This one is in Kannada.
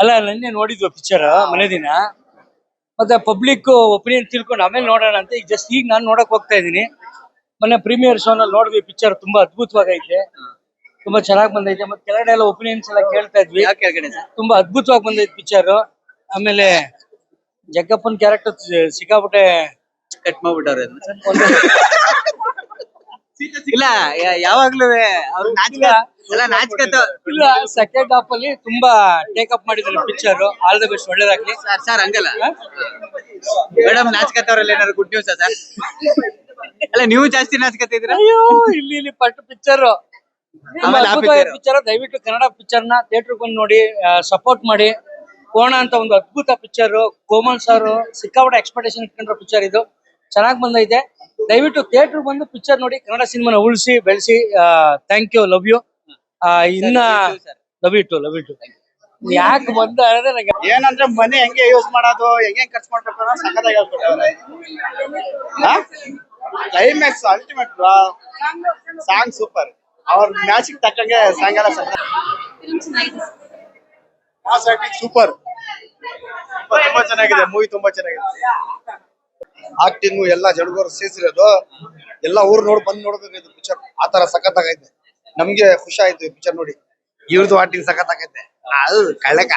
ಅಲ್ಲ ನಿನ್ನೆ ನೋಡಿದ್ವಿ ಪಿಕ್ಚರ್ ಮನೆ ದಿನ. ಮತ್ತೆ ಪಬ್ಲಿಕ್ ಒಪಿನಿಯನ್ ತಿಳ್ಕೊಂಡು ಆಮೇಲೆ ನೋಡೋಣ ಅಂತ. ಈಗ ಜಸ್ಟ್ ಈಗ ನಾನು ನೋಡಕ್ ಹೋಗ್ತಾ ಇದ್ದೀನಿ. ಮೊನ್ನೆ ಪ್ರೀಮಿಯರ್ ಶೋನಲ್ಲಿ ನೋಡಿದ್ವಿ ಪಿಕ್ಚರ್ ತುಂಬಾ ಅದ್ಭುತವಾಗೈತೆ. ತುಂಬಾ ಚೆನ್ನಾಗಿ ಬಂದೈತೆ. ಮತ್ತೆ ಕೆಳಗಡೆ ಎಲ್ಲ ಒಪಿನಿಯನ್ಸ್ ಎಲ್ಲ ಕೇಳ್ತಾ ಇದ್ವಿ. ತುಂಬಾ ಅದ್ಭುತವಾಗಿ ಬಂದೈತೆ ಪಿಕ್ಚರ್ ಆಮೇಲೆ ಜಗ್ಗಪ್ಪನ್ ಕ್ಯಾರೆಕ್ಟರ್ ಸಿಕ್ಕಾಬಿಟ್ಟೆ ಕಟ್ ಮಾಡ್ಬಿಟ್ಟವ್ರೆ ಇಲ್ಲ ಯಾವಾಗ್ಲೂ ಅವ್ರು ನಾಚಿಕ ಎಲ್ಲ ನಾಚಿಕತ ಇಲ್ಲ ಸೆಕೆಂಡ್ ಹಾಫ್ ಅಲ್ಲಿ ತುಂಬಾ ಟೇಕ್ ಅಪ್ ಮಾಡಿದ್ದಾರೆ ಪಿಕ್ಚರ್ ಆಲ್ ದ ಬೆಸ್ಟ್ ಒಳ್ಳೇದಾಗ್ಲಿ. ಸರ್ ಸರ್ ಹಂಗಲ್ಲ. ಮೇಡಮ್ ನಾಚಿಕತ್ತವ್ರಲ್ಲಿ ಏನಾದ್ರು ಗುಡ್ ನ್ಯೂಸ್ ಸರ್? ಅಲ್ಲ ನೀವು ಜಾಸ್ತಿ ನಾಚಿಕತ್ತಿದ್ರ ಅಯ್ಯೋ ಇಲ್ಲಿ ಇಲ್ಲಿ ಪಟ್ಟು ಪಿಕ್ಚರ್. ಪಿಕ್ಚರ್ ದಯವಿಟ್ಟು ಕನ್ನಡ ಪಿಕ್ಚರ್ನ ಥಿಯೇಟರ್ ಬಂದು ನೋಡಿ ಸಪೋರ್ಟ್ ಮಾಡಿ. ಕೋಣ ಅಂತ ಒಂದು ಅದ್ಭುತ ಪಿಕ್ಚರ್ ಕೋಮಲ್ ಸರ್ ಸಿಕ್ಕಾಪಟ್ಟೆ ಎಕ್ಸ್ಪೆಕ್ಟೇಷನ್ ಇಟ್ಕೊಂಡಿರೋ ಪಿಕ್ಚರ್ ಇದು. ಚೆನ್ನಾಗಿ ಬಂದೈತೆ. ದಯವಿಟ್ಟು ಥಿಯೇಟರ್ ಬಂದು ಪಿಕ್ಚರ್ ನೋಡಿ ಕನ್ನಡ ಸಿನಿಮಾನ ಉಳಿಸಿ ಬೆಳೆಸಿ ಥ್ಯಾಂಕ್ ಯು ಲವ್ ಯು ಇನ್ನ love it too love it too ಯಾಕೆ ಬಂದ ಅಂದ್ರೆ ಏನಂದ್ರೆ ಮನೆ ಹೆಂಗೆ ಯೂಸ್ ಮಾಡೋದು ಹೆಂಗೆ ಖರ್ಚು ಮಾಡ್ಬೇಕು ಅನ್ನೋ ಹೇಳ್ಕೊಟ್ಟವ್ರೆ. ಕ್ಲೈಮ್ಯಾಕ್ಸ್ ಅಲ್ಟಿಮೇಟ್ ಸಾಂಗ್ ಸೂಪರ್ ಅವ್ರ ಮ್ಯಾಚಿಗೆ ತಕ್ಕಂಗೆ ಸಾಂಗ್ ಎಲ್ಲ ಸೂಪರ್ ತುಂಬಾ ಚೆನ್ನಾಗಿದೆ ಮೂವಿ ತುಂಬಾ ಚೆನ್ನಾಗಿದೆ. ಆಕ್ಟಿಂಗು ಎಲ್ಲ ಜಡಗೋರು ಸೇರಿಸಿರೋದು, ಎಲ್ಲ ಊರು ನೋಡಿ ಬಂದು ನೋಡ್ಬೇಕಾಯ್ತು ಪಿಕ್ಚರ್ ಆತರ ಆಗೈತೆ ನಮ್ಗೆ ಖುಷಿ ಆಯ್ತು ಈ ಪಿಕ್ಚರ್ ನೋಡಿ. ಇವ್ರದ್ದು ಆಕ್ಟಿಂಗ್ ಸಖತ್ತಾಗೈತೆ. ಅದು ಕಳ್ಳಕ.